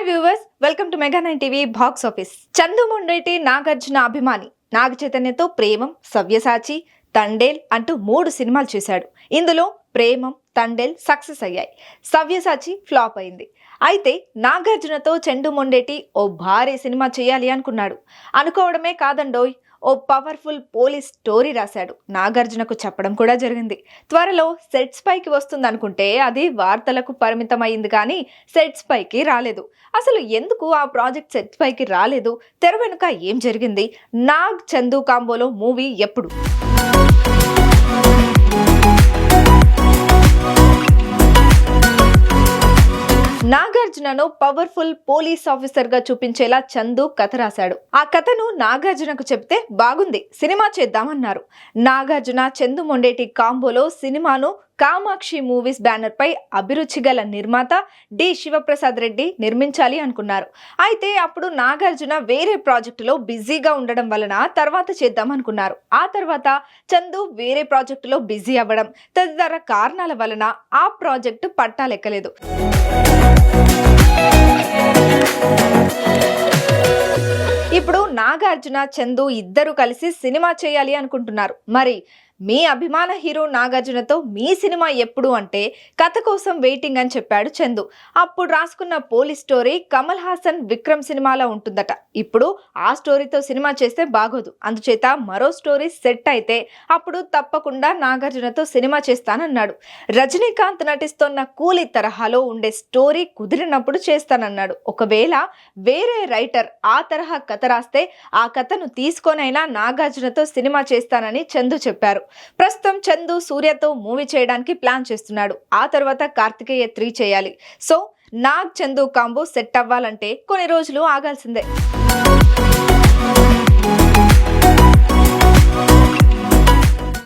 Hi viewers welcome to Mega nine TV box office Chandu Mondeti Nagarjuna అభిమాని నాగ చైతన్యతో ప్రేమం సవ్యసాచి తండేల్ అంటూ మూడు సినిమాలు చేశాడు. ఇందులో ప్రేమం తండేల్ సక్సెస్ అయ్యాయి. సవ్యసాచి ఫ్లాప్ అయింది. అయితే నాగార్జునతో చెండు మొండేటి ఓ భారీ సినిమా చేయాలి అనుకున్నాడు. అనుకోవడమే కాదండోయ్. ఓ పవర్ఫుల్ పోలీస్ స్టోరీ రాశాడు. నాగార్జునకు చెప్పడం కూడా జరిగింది. త్వరలో సెట్స్ పైకి వస్తుందనుకుంటే అది వార్తలకు పరిమితమైంది కానీ సెట్స్ పైకి రాలేదు. అసలు ఎందుకు ఆ ప్రాజెక్ట్ సెట్స్ పైకి రాలేదు? తెర వెనుక ఏం జరిగింది? నాగ్ చందు కాంబోలో మూవీ ఎప్పుడు? నాగార్జునను పవర్ఫుల్ పోలీస్ ఆఫీసర్గా చూపించేలా చందు కథ రాశాడు. ఆ కథను నాగార్జునకు చెప్తే బాగుంది సినిమా చేద్దామన్నారు. నాగార్జున చందు మొండేటి కాంబోలో సినిమాను కామాక్షి మూవీస్ బ్యానర్ పై అభిరుచి గల నిర్మాత డి శివప్రసాద్ రెడ్డి నిర్మించాలి అనుకున్నారు. అయితే అప్పుడు నాగార్జున వేరే ప్రాజెక్టులో బిజీగా ఉండడం వలన తర్వాత చేద్దాం అనుకున్నారు. ఆ తర్వాత చందు వేరే ప్రాజెక్టులో బిజీ అవ్వడం తదితర కారణాల వలన ఆ ప్రాజెక్టు పట్టాలెక్కలేదు ఇప్పుడు నాగార్జున చందు ఇద్దరు కలిసి సినిమా చేయాలి అనుకుంటున్నారు. మరి మీ అభిమాన హీరో నాగార్జునతో మీ సినిమా ఎప్పుడు అంటే కథ కోసం వెయిటింగ్ అని చెప్పాడు చందు. అప్పుడు రాసుకున్న పోలీస్ స్టోరీ కమల్ హాసన్ విక్రమ్ సినిమాలో ఉంటుందట. ఇప్పుడు ఆ స్టోరీతో సినిమా చేస్తే బాగోదు. అందుచేత మరో స్టోరీ సెట్ అయితే అప్పుడు తప్పకుండా నాగార్జునతో సినిమా చేస్తానన్నాడు. రజనీకాంత్ నటిస్తున్న కూలీ తరహాలో ఉండే స్టోరీ కుదిరినప్పుడు చేస్తానన్నాడు. ఒకవేళ వేరే రైటర్ ఆ తరహా కథ రాస్తే ఆ కథను తీసుకొనైనా నాగార్జునతో సినిమా చేస్తానని చందు చెప్పారు. ప్రస్తుతం చందు సూర్యతో మూవీ చేయడానికి ప్లాన్ చేస్తున్నాడు. ఆ తర్వాత కార్తికేయ త్రీ చేయాలి. So Nag Chandu combo set అవ్వాలంటే కొన్ని రోజులు ఆగాల్సిందే.